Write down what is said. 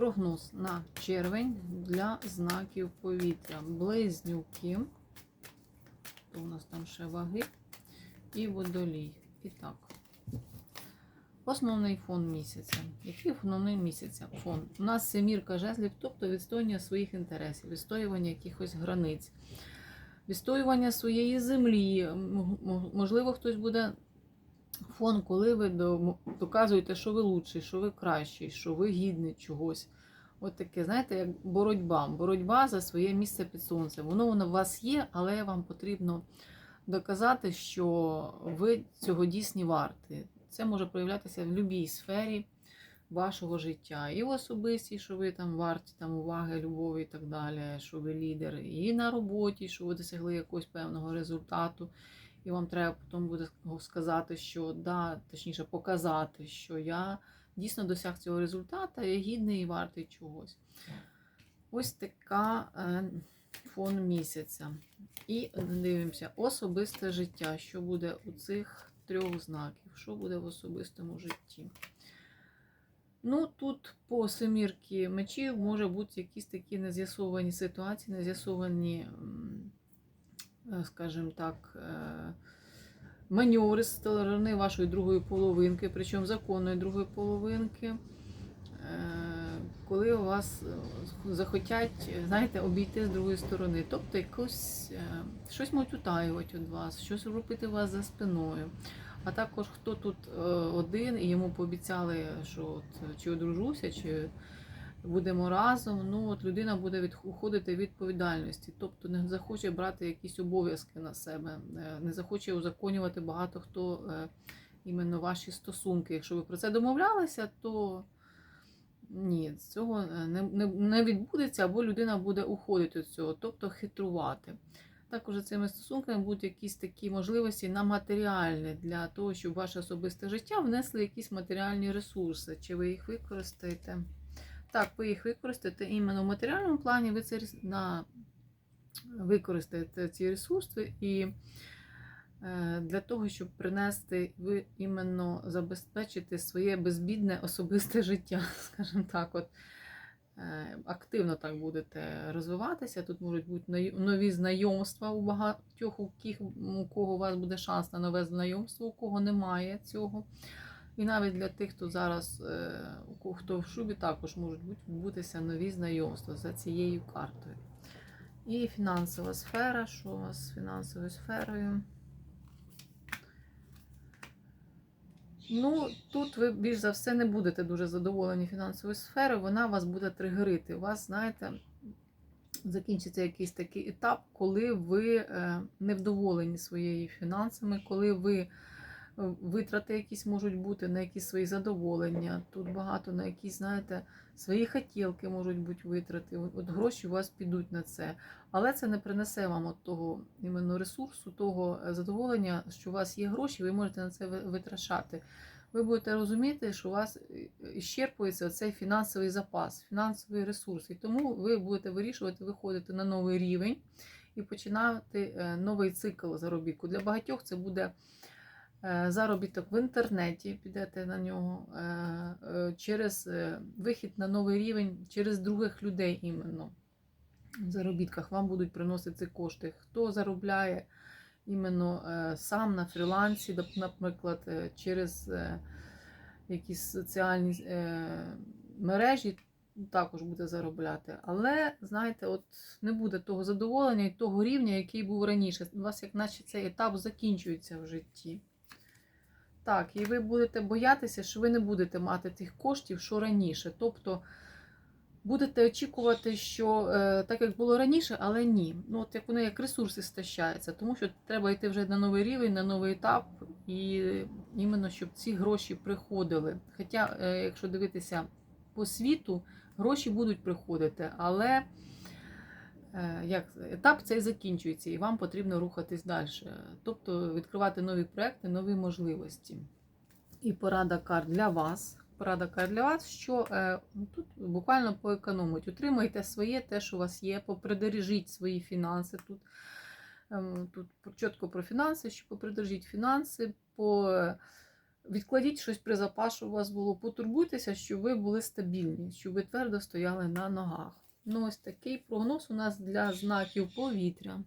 прогноз на червень для знаків повітря. Близнюки. То у нас там ще ваги і водолій. І так. Основний фон місяця. Який основний місяця? Фон. У нас семірка жезлів, тобто відстоювання своїх інтересів, відстоювання якихось границь, відстоювання своєї землі. Можливо, хтось буде фон, коли ви доказуєте, що ви лучший, що ви кращий, що ви гідний чогось. От таке, знаєте, як боротьба. Боротьба за своє місце під сонцем. Воно воно у вас є, але вам потрібно доказати, що ви цього дійсні варті. Це може проявлятися в будь-якій сфері вашого життя. І в особистій, що ви там варті там, уваги, любові і так далі, що ви лідер, і на роботі, що ви досягли якогось певного результату. І вам треба потім буде сказати, що да, точніше показати, що я дійсно досяг цього результату, я гідний і вартий чогось. Ось така е, фон місяця. І дивимося, особисте життя. Що буде у цих трьох знаків? Що буде в особистому житті? Ну, тут по семірки мечів може бути якісь такі нез'ясовані ситуації, нез'ясовані, скажімо так, е, маневри з сторони вашої другої половинки, причому законної другої половинки. Е, Коли у вас е, захотять, знаєте, обійти з другої сторони. Тобто якось е, щось можуть утаювати від вас, щось робити вас за спиною. А також хто тут е, один і йому пообіцяли, що от, чи одружуся, чи будемо разом. Ну от людина буде від, уходити від відповідальності, тобто не захоче брати якісь обов'язки на себе, е, не захоче узаконювати багато хто е, іменно ваші стосунки. Якщо ви про це домовлялися, то ні, цього е, не, не, не відбудеться, або людина буде уходити від цього, тобто хитрувати. Також цими стосунками будуть якісь такі можливості на матеріальне для того, щоб ваше особисте життя внесли якісь матеріальні ресурси. Чи ви їх використаєте? Так, ви їх використаєте іменно в матеріальному плані, ви це на... використаєте ці ресурси і е, для того, щоб принести, ви іменно забезпечити своє безбідне особисте життя, скажімо так. от. Е, Активно так будете розвиватися. Тут можуть бути нові знайомства у багатьох, у кого у вас буде шанс на нове знайомство, у кого немає цього. І навіть для тих, хто зараз, е, хто в шубі, також можуть бути- відбутися нові знайомства за цією картою. І фінансова сфера. Що у вас з фінансовою сферою? Ну, тут ви більш за все не будете дуже задоволені фінансовою сферою, вона вас буде тригерити. У вас, знаєте, закінчиться якийсь такий етап, коли ви е, невдоволені своєю фінансами, коли ви витрати якісь можуть бути на якісь свої задоволення. Тут багато на якісь, знаєте, свої хотілки можуть бути витрати. От гроші у вас підуть на це. Але це не принесе вам от того іменно ресурсу, того е, задоволення, що у вас є гроші, ви можете на це витрачати. Ви будете розуміти, що у вас е, іщерпується цей фінансовий запас, фінансовий ресурс. І тому ви будете вирішувати виходити на новий рівень і починати е, новий цикл заробітку. Для багатьох це буде е, заробіток в інтернеті, підете на нього е, е, через е, вихід на новий рівень, через других людей іменно в заробітках вам будуть приносити кошти. Хто заробляє іменно е, сам на фрілансі, наприклад, е, через е, якісь соціальні е, мережі, також буде заробляти. Але, знаєте, от не буде того задоволення і того рівня, який був раніше. У вас, як наче цей етап закінчується в житті. Так, і ви будете боятися, що ви не будете мати тих коштів, що раніше. Тобто будете очікувати, що е, так як було раніше, але ні. Ну, от як вони як ресурси стащаються, тому що треба йти вже на новий рівень, на новий етап, і іменно щоб ці гроші приходили. Хоча, е, якщо дивитися по світу, гроші будуть приходити, але як етап цей закінчується, і вам потрібно рухатись далі. Тобто відкривати нові проекти, нові можливості. І порада карт для вас. Порада карт для вас, що е, тут буквально поекономить. Утримайте своє, те, що у вас є, попридержіть свої фінанси. Тут, ем, тут чітко про фінанси, що попридержіть фінанси, по, Відкладіть щось при запас, щоб у вас було. Потурбуйтеся, щоб ви були стабільні, щоб ви твердо стояли на ногах. Ну, ось такий прогноз у нас для знаків повітря.